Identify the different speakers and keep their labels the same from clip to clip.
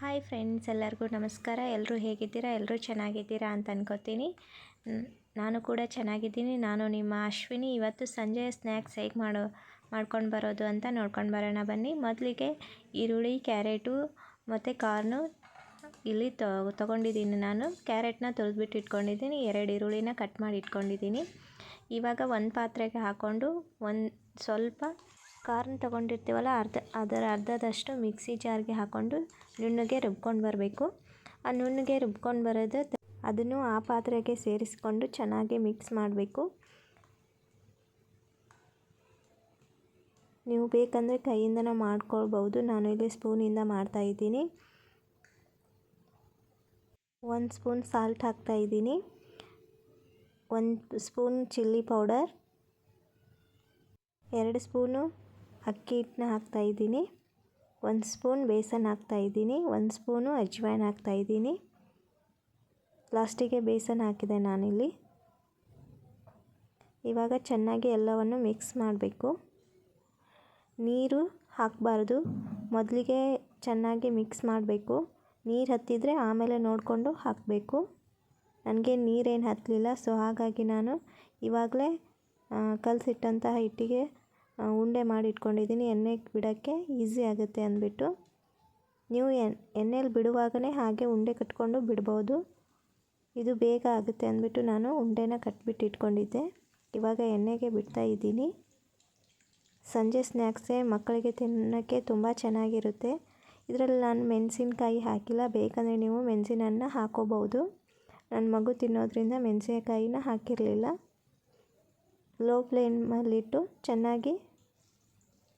Speaker 1: Hi friends ಎಲ್ಲರಿಗೂ ನಮಸ್ಕಾರ. ಎಲ್ಲರೂ ಹೇಗಿದ್ದೀರಾ? ಎಲ್ಲರೂ ಚೆನ್ನಾಗಿದ್ದೀರಾ ಅಂತ ಅನ್ಕೋತೀನಿ. ನಾನು ಕೂಡ ಚೆನ್ನಾಗಿದ್ದೀನಿ. ನಾನು ನಿಮ್ಮ ಅಶ್ವಿನಿ. ಇವತ್ತು ಸಂಜೆ ಸ್ನ್ಯಾಕ್ಸ್ ಹೇಗೆ ಮಾಡೋ, ಮಾಡ್ಕೊಂಡು ಬರೋದು ಅಂತ ನೋಡ್ಕೊಂಡು ಬರೋಣ ಬನ್ನಿ. ಮೊದಲಿಗೆ ಈರುಳ್ಳಿ, ಕ್ಯಾರೆಟು ಮತ್ತು ಕಾರ್ನು ಇಲ್ಲಿ ತೊಗೊಂಡಿದ್ದೀನಿ ನಾನು. ಕ್ಯಾರೆಟ್ನ ತೊಳೆದ್ಬಿಟ್ಟು ಇಟ್ಕೊಂಡಿದ್ದೀನಿ. ಎರಡು ಈರುಳ್ಳಿನ ಕಟ್ ಮಾಡಿ ಇಟ್ಕೊಂಡಿದ್ದೀನಿ. ಇವಾಗ ಒಂದು ಪಾತ್ರೆಗೆ ಹಾಕ್ಕೊಂಡು ಒಂದು ಸ್ವಲ್ಪ ಕಾರ್ನ್ ತೊಗೊಂಡಿರ್ತೀವಲ್ಲ, ಅರ್ಧ, ಅದರ ಅರ್ಧದಷ್ಟು ಮಿಕ್ಸಿ ಜಾರ್ಗೆ ಹಾಕ್ಕೊಂಡು ನುಣ್ಣಗೆ ರುಬ್ಕೊಂಡು ಬರಬೇಕು. ಆ ನುಣ್ಣಗೆ ರುಬ್ಕೊಂಡು ಬರೋದು ಅದನ್ನು ಆ ಪಾತ್ರೆಗೆ ಸೇರಿಸ್ಕೊಂಡು ಚೆನ್ನಾಗಿ ಮಿಕ್ಸ್ ಮಾಡಬೇಕು. ನೀವು ಬೇಕಂದರೆ ಕೈಯಿಂದನೂ ಮಾಡ್ಕೊಳ್ಬೋದು ನಾನು ಇಲ್ಲಿ ಸ್ಪೂನಿಂದ ಮಾಡ್ತಾಯಿದ್ದೀನಿ ಒಂದು ಸ್ಪೂನ್ ಸಾಲ್ಟ್ ಹಾಕ್ತಾಯಿದ್ದೀನಿ ಒಂದು ಸ್ಪೂನ್ ಚಿಲ್ಲಿ ಪೌಡರ್. ಎರಡು ಸ್ಪೂನು ಅಕ್ಕಿ ಹಿಟ್ಟನ್ನ ಹಾಕ್ತಾಯಿದ್ದೀನಿ ಒಂದು ಸ್ಪೂನ್ ಬೇಸನ್ ಹಾಕ್ತಾಯಿದ್ದೀನಿ ಒಂದು ಸ್ಪೂನು ಅಜ್ವಾಯಿನ್ ಹಾಕ್ತಾಯಿದ್ದೀನಿ ಲಾಸ್ಟಿಗೆ ಬೇಸನ್ ಹಾಕಿದೆ ನಾನಿಲ್ಲಿ. ಇವಾಗ ಚೆನ್ನಾಗಿ ಎಲ್ಲವನ್ನು ಮಿಕ್ಸ್ ಮಾಡಬೇಕು. ನೀರು ಹಾಕಬಾರ್ದು. ಮೊದಲಿಗೆ ಚೆನ್ನಾಗಿ ಮಿಕ್ಸ್ ಮಾಡಬೇಕು. ನೀರು ಹತ್ತಿದರೆ ಆಮೇಲೆ ನೋಡಿಕೊಂಡು ಹಾಕಬೇಕು. ನನಗೆ ನೀರೇನು ಹತ್ತಲಿಲ್ಲ ಸೊ ಹಾಗಾಗಿ ನಾನು ಇವಾಗಲೇ ಕಲಸಿಟ್ಟಂತಹ ಹಿಟ್ಟಿಗೆ ಉಂಡೆ ಮಾಡಿ ಇಟ್ಕೊಂಡಿದ್ದೀನಿ ಎಣ್ಣೆಗೆ ಬಿಡೋಕ್ಕೆ ಈಸಿ ಆಗುತ್ತೆ ಅಂದ್ಬಿಟ್ಟು. ನೀವು ಎಣ್ಣೆಲಿ ಬಿಡುವಾಗಲೇ ಹಾಗೆ ಉಂಡೆ ಕಟ್ಕೊಂಡು ಬಿಡ್ಬೋದು. ಇದು ಬೇಗ ಆಗುತ್ತೆ ಅಂದ್ಬಿಟ್ಟು ನಾನು ಉಂಡೆನ ಕಟ್ಬಿಟ್ಟು ಇಟ್ಕೊಂಡಿದ್ದೆ. ಇವಾಗ ಎಣ್ಣೆಗೆ ಬಿಡ್ತಾ ಇದ್ದೀನಿ. ಸಂಜೆ ಸ್ನ್ಯಾಕ್ಸೇ ಮಕ್ಕಳಿಗೆ ತಿನ್ನೋಕ್ಕೆ ತುಂಬ ಚೆನ್ನಾಗಿರುತ್ತೆ. ಇದರಲ್ಲಿ ನಾನು ಮೆಣಸಿನ್ಕಾಯಿ ಹಾಕಿಲ್ಲ. ಬೇಕಂದರೆ ನೀವು ಮೆಣಸಿನನ್ನು ಹಾಕೋಬಹುದು ನನ್ನ ಮಗು ತಿನ್ನೋದ್ರಿಂದ ಮೆಣಸಿನಕಾಯಿನ ಹಾಕಿರಲಿಲ್ಲ. ಲೋ ಫ್ಲೇಮಲ್ಲಿಟ್ಟು ಚೆನ್ನಾಗಿ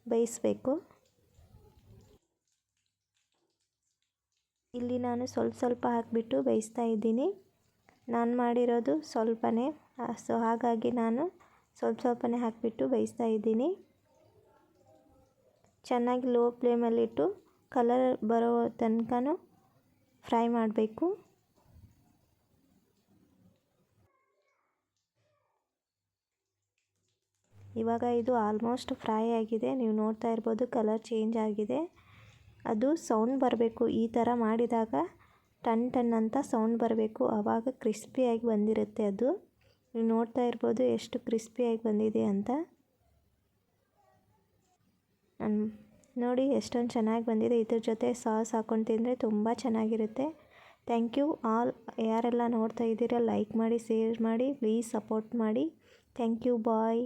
Speaker 1: ಬೇಯಿಸಬೇಕು. ಇಲ್ಲಿ ನಾನು ಸ್ವಲ್ಪ ಸ್ವಲ್ಪ ಹಾಕಿಬಿಟ್ಟು ಬೇಯಿಸ್ತಾ ಇದ್ದೀನಿ. ನಾನು ಮಾಡಿರೋದು ಸ್ವಲ್ಪನೇ ಸೊ ಹಾಗಾಗಿ ನಾನು ಸ್ವಲ್ಪ ಸ್ವಲ್ಪನೇ ಹಾಕಿಬಿಟ್ಟು ಬೇಯಿಸ್ತಾ ಇದ್ದೀನಿ. ಚೆನ್ನಾಗಿ ಲೋ ಫ್ಲೇಮಲ್ಲಿಟ್ಟು, ಕಲರ್ ಬರೋ ತನಕನೂ ಫ್ರೈ ಮಾಡಬೇಕು. ಇವಾಗ ಇದು ಆಲ್ಮೋಸ್ಟ್ ಫ್ರೈ ಆಗಿದೆ. ನೀವು ನೋಡ್ತಾ ಇರ್ಬೋದು ಕಲರ್ ಚೇಂಜ್ ಆಗಿದೆ. ಅದು ಸೌಂಡ್ ಬರಬೇಕು. ಈ ಥರ ಮಾಡಿದಾಗ ಟನ್ ಟನ್ ಅಂತ ಸೌಂಡ್ ಬರಬೇಕು. ಆವಾಗ ಕ್ರಿಸ್ಪಿಯಾಗಿ ಬಂದಿರುತ್ತೆ ಅದು. ನೀವು ನೋಡ್ತಾ ಇರ್ಬೋದು ಎಷ್ಟು ಕ್ರಿಸ್ಪಿಯಾಗಿ ಬಂದಿದೆ ಅಂತ. ನೋಡಿ ಎಷ್ಟೊಂದು ಚೆನ್ನಾಗಿ ಬಂದಿದೆ. ಇದ್ರ ಜೊತೆ ಸಾಸ್ ಹಾಕ್ಕೊಂಡು ತಿಂದರೆ ತುಂಬ ಚೆನ್ನಾಗಿರುತ್ತೆ. ಥ್ಯಾಂಕ್ ಯು ಆಲ್ ಯಾರೆಲ್ಲ ನೋಡ್ತಾ ಇದ್ದೀರಾ ಲೈಕ್ ಮಾಡಿ ಶೇರ್ ಮಾಡಿ ಪ್ಲೀಸ್ ಸಪೋರ್ಟ್ ಮಾಡಿ. Thank you bye